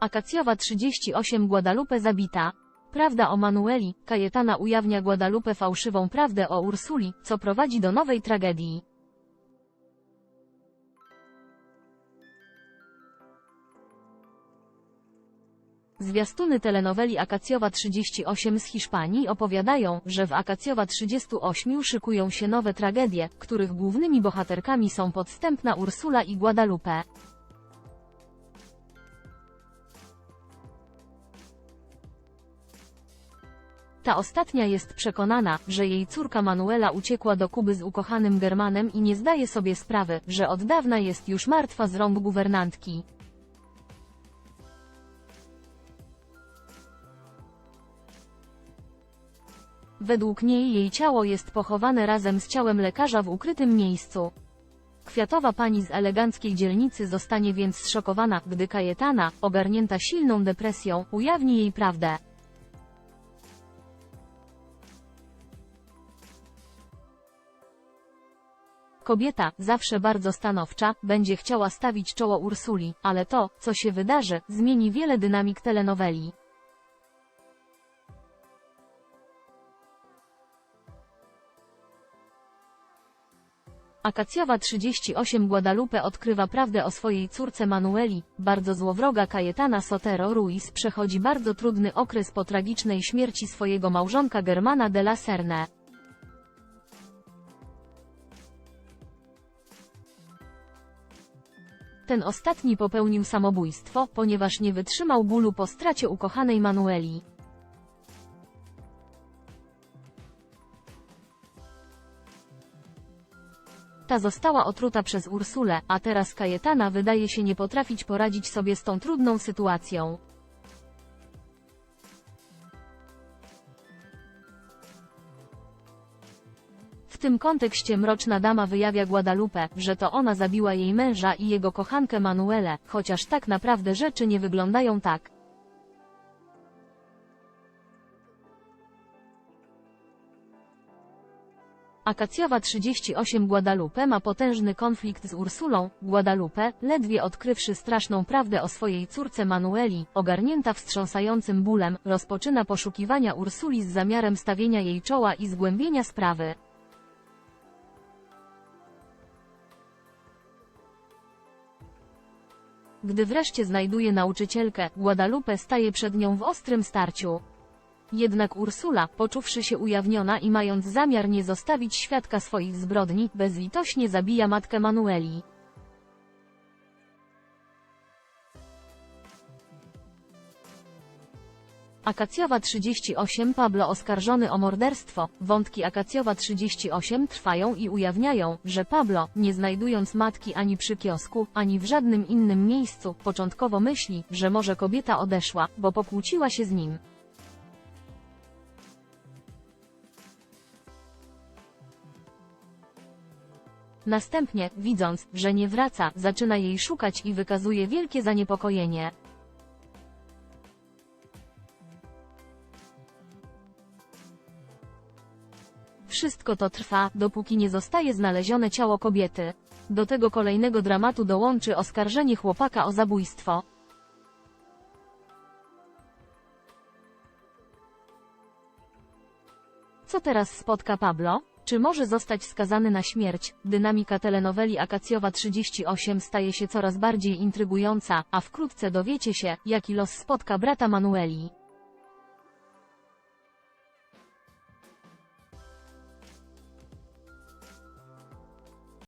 Akacjowa 38 Guadalupe zabita. Prawda o Manueli, Kajetana ujawnia Guadalupe fałszywą prawdę o Ursuli, co prowadzi do nowej tragedii. Zwiastuny telenoweli Akacjowa 38 z Hiszpanii opowiadają, że w Akacjowa 38 szykują się nowe tragedie, których głównymi bohaterkami są podstępna Ursula i Guadalupe. Ta ostatnia jest przekonana, że jej córka Manuela uciekła do Kuby z ukochanym Germanem i nie zdaje sobie sprawy, że od dawna jest już martwa z rąk guwernantki. Według niej jej ciało jest pochowane razem z ciałem lekarza w ukrytym miejscu. Kwiatowa pani z eleganckiej dzielnicy zostanie więc zszokowana, gdy Kajetana, ogarnięta silną depresją, ujawni jej prawdę. Kobieta, zawsze bardzo stanowcza, będzie chciała stawić czoło Ursuli, ale to, co się wydarzy, zmieni wiele dynamik telenoweli. Akacjowa 38 Guadalupe odkrywa prawdę o swojej córce Manueli, bardzo złowroga Cayetana Sotero Ruiz przechodzi bardzo trudny okres po tragicznej śmierci swojego małżonka Germana de la Serne. Ten ostatni popełnił samobójstwo, ponieważ nie wytrzymał bólu po stracie ukochanej Manueli. Ta została otruta przez Ursulę, a teraz Kajetana wydaje się nie potrafić poradzić sobie z tą trudną sytuacją. Tym kontekście Mroczna Dama wyjawia Guadalupe, że to ona zabiła jej męża i jego kochankę Manuelę, chociaż tak naprawdę rzeczy nie wyglądają tak. Akacjowa 38 Guadalupe ma potężny konflikt z Ursulą. Guadalupe, ledwie odkrywszy straszną prawdę o swojej córce Manueli, ogarnięta wstrząsającym bólem, rozpoczyna poszukiwania Ursuli z zamiarem stawienia jej czoła i zgłębienia sprawy. Gdy wreszcie znajduje nauczycielkę, Guadalupe staje przed nią w ostrym starciu. Jednak Ursula, poczuwszy się ujawniona i mając zamiar nie zostawić świadka swoich zbrodni, bezlitośnie zabija matkę Manueli. Akacjowa 38 Pablo oskarżony o morderstwo. Wątki Akacjowa 38 trwają i ujawniają, że Pablo, nie znajdując matki ani przy kiosku, ani w żadnym innym miejscu, początkowo myśli, że może kobieta odeszła, bo pokłóciła się z nim. Następnie, widząc, że nie wraca, zaczyna jej szukać i wykazuje wielkie zaniepokojenie. Wszystko to trwa, dopóki nie zostaje znalezione ciało kobiety. Do tego kolejnego dramatu dołączy oskarżenie chłopaka o zabójstwo. Co teraz spotka Pablo? Czy może zostać skazany na śmierć? Dynamika telenoweli Akacjowa 38 staje się coraz bardziej intrygująca, a wkrótce dowiecie się, jaki los spotka brata Manueli.